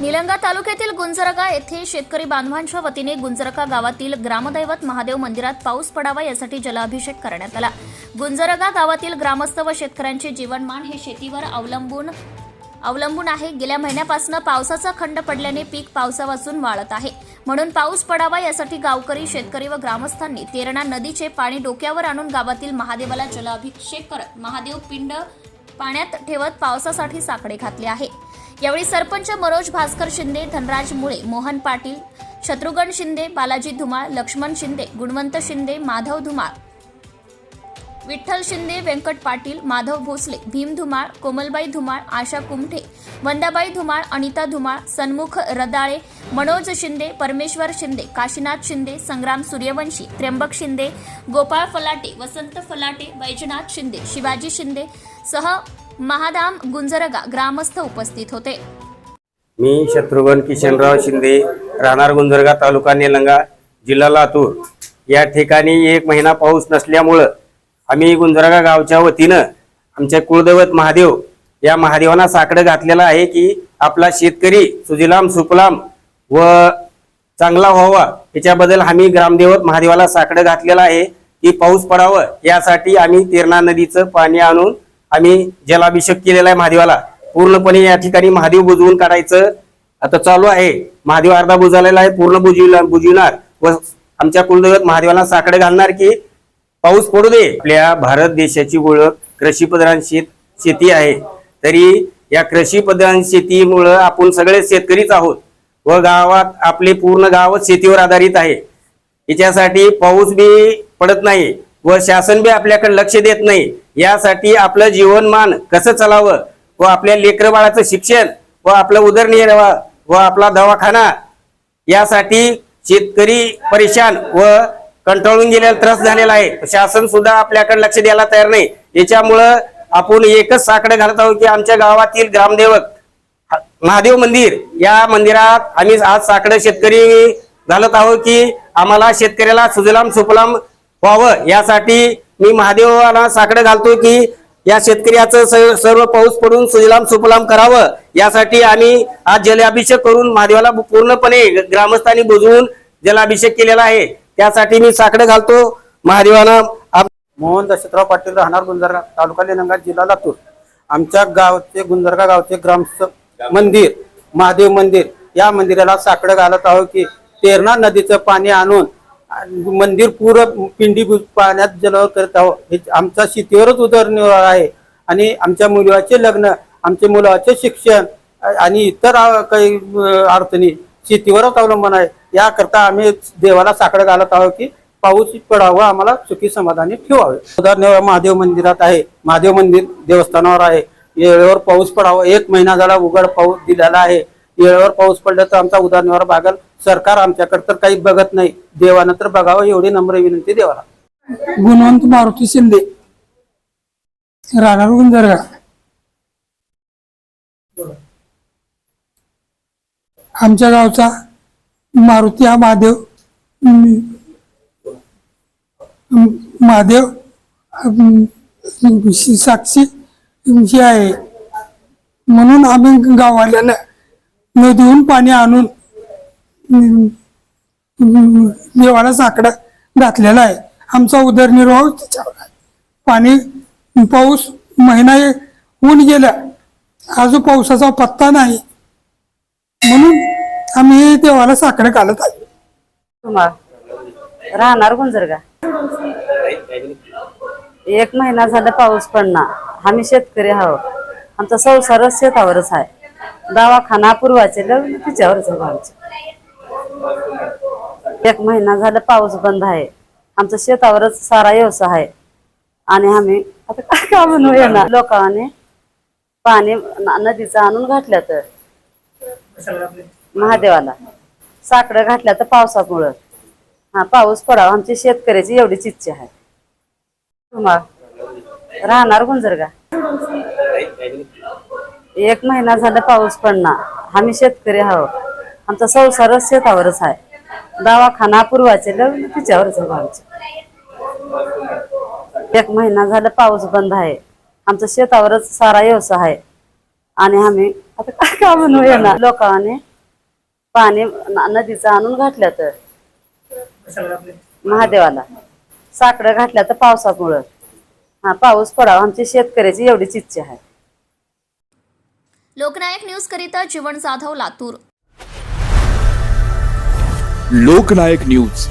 निलंगा तालुक्यातील गुंजरगा येथे शेतकरी बांधवांच्या वतीने गुंजरगा गावातील ग्रामदैवत महादेव मंदिरात पाऊस पडावा यासाठी जलाभिषेक करण्यात आला. गुंजरगा गावातील ग्रामस्थ व शेतकऱ्यांचे जीवनमान हे शेतीवर अवलंबून अवलंबून आहे. गेल्या महिन्यापासून पावसाचा खंड पडल्याने पीक पावसापासून वाळत आहे. म्हणून पाऊस पडावा यासाठी गावकरी शेतकरी व ग्रामस्थांनी तेरणा नदीचे पाणी डोक्यावर आणून गावातील महादेवाला जलाभिषेक करत महादेव पिंड पाण्यात ठेवत पावसासाठी साकडे घातले आहे. यावेळी सरपंच मनोज भास्कर शिंदे धनराज मुळे मोहन पाटील शत्रुघ्न शिंदे बालाजी धुमाळ लक्ष्मण शिंदे गुणवंत शिंदे माधव धुमाळ विठ्ठल शिंदे व्यंकट पाटील माधव भोसले भीम धुमाळ कोमलबाई धुमाळ आशा कुमठे वंदाबाई धुमाळ अनिता धुमाळ सन्मुख रदाळे मनोज शिंदे परमेश्वर शिंदे काशीनाथ शिंदे संग्राम सूर्यवंशी त्र्यंबक शिंदे गोपाळ फलाटे वसंत फलाटे वैजनाथ शिंदे शिवाजी शिंदे सह महादाम गुंजरगा ग्रामस्थ उपस्थित होते. मी शत्रुघ्न किशनराव शिंदे राहणार गुंजरगा तालुका निलंगा जिल्हा लातूर. या ठिकाणी एक महिना पाऊस नसल्यामुळं आम्ही गुंजरगा गावच्या वतीनं आमच्या कुळदैवत महादेव या महादेवांना साकडं घातलेलं आहे की आपला शेतकरी सुजिलाम सुफलाम व चांगला व्हावा याच्याबद्दल आम्ही ग्रामदेवत महादेवाला साकडं घातलेलं आहे की पाऊस पडावं यासाठी आम्ही तेरणा नदीचं पाणी आणून आम्ही जलाभिषेक केलेला आहे महादेवाला. पूर्णपणे या ठिकाणी महादेव बुजवून काढायचं आता चालू आहे. महादेव अर्धा बुजालेला आहे पूर्ण बुजविला बुजविणार. व आमच्या कुलदैवत महादेवाला साकडे घालणार की पाऊस पडू दे. आपल्या भारत देशाची ओळख कृषी प्रधान शेत शेती आहे. तरी या कृषी प्रधान शेतीमुळं आपण सगळे शेतकरीच आहोत. व गावात आपले पूर्ण गावच शेतीवर आधारित आहे. याच्यासाठी पाऊस बी पडत नाही व शासन बी आपल्याकडे लक्ष देत नाही. यासाठी आपलं जीवनमान कसं चालावं? व आपल्या लेकरबाळाचं शिक्षण व आपलं उदरनिर्वाह व आपला दवाखाना यासाठी शेतकरी परेशान व कंटाळून गेलेला त्रस्त झालेला आहे. शासन सुद्धा आपल्याकडे लक्ष द्यायला तयार नाही. याच्यामुळं आपण एकच साकडे घालत आहोत की आमच्या गावातील ग्रामदेवक महादेव मंदिर या मंदिरात आम्ही आज साकडं शेतकरी घालत आहोत की आम्हाला शेतकऱ्याला सुजलाम सुफलाम व्हावं. यासाठी मी महादेवाला साकडं घालतो की या शेतकऱ्याचं सर्व पाऊस पडून सुजलाम सुफलाम करावं. यासाठी आम्ही आज जलाभिषेक करून महादेवाला पूर्णपणे ग्रामस्थांनी बुजवून जलाभिषेक केलेला आहे. त्यासाठी मी साकडं घालतो. महादेवाला मोहन दशरथराव पाटील राहणार गुंजरगा तालुका निलंगा जिल्हा लातूर. आमच्या गावचे गुंजरगा गावचे ग्राम मंदिर महादेव मंदिर या मंदिराला साकडं घालत आहोत की तेरणा नदीचं पाणी आणून मंदिर पूर्ण पिंडी पाण्यात जलवर करत आहोत. हे आमचा शेतीवरच उदरनिर्वाह आहे. आणि आमच्या मुलाचे लग्न आमच्या मुलाचे शिक्षण आणि इतर काही अडचणी शेतीवरच अवलंबून आहे. याकरता आम्ही देवाला साकडं घालत आहोत की पाऊस पडावा आम्हाला सुखी समाधानी ठेवावे. उदाहरण महादेव मंदिरात आहे. महादेव मंदिर देवस्थानावर आहे. वेळेवर पाऊस पडावा. एक महिना झाला उघड पाऊस दिलेला आहे. वेळेवर पाऊस पडला तर आमचा उदाहरणावर भागल सरकार आमच्याकडे तर काही बघत नाही. देवानं तर बघावं एवढी नम्र विनंती देवाला. गुणवंत मारुती शिंदे. राहणार गुंजरगा आमच्या गावचा मारुती हा महादेव महादेव साक्षी आहे. म्हणून आम्ही गाववाल्यानं नदीहून पाणी आणून देवाला साकडा घातलेला आहे. आमचा उदरनिर्वाह त्याच्यावर आहे. पाणी पाऊस महिना ऊन गेला. अजून पावसाचा पत्ता नाही. म्हणून आम्ही देवाला साकडं घालत आहे. तुम्हाला राहणार गुंजरगा. एक महिना झाला पाऊस पडणार. आम्ही शेतकरी आहोत. आमचा संसारच शेतावरच आहे. दवाखाना पूर्वाचे लग्न तिच्यावरच आमचं. एक महिना झाला पाऊस बंद आहे. आमचा शेतावरच सारा व्यवसाय आहे. आणि आम्ही आता काय का म्हणू येणार? लोकांनी पाणी नदीचं आणून घातलं तर. महादेवाला. साकडं घातल्या तर पावसामुळं. हा पाऊस पडावा. आमची शेतकऱ्याची एवढीच इच्छा आहे. तुम्हाला राहणार गुंजरगा एक महिना झाला पाऊस पडणार. आम्ही शेतकरी आहोत. आमचा संसारच शेतावरच आहे. दवाखाना पूर्वाचे लग्न तिच्यावरच आमचे. एक महिना झाला पाऊस बंद आहे. आमचा शेतावरच सारा व्यवसाय आहे. आणि आम्ही आता काय का म्हणू येणार? लोकांनी पाणी नदीचं आणून घातलं तर. महादेवाला. साकडं घातल्या तर पावसामुळं. हा पाऊस पडावा. आमची शेतकऱ्याची एवढीच इच्छा आहे. लोकनायक न्यूज करिता जीवन जाधव लातूर. लोकनायक न्यूज.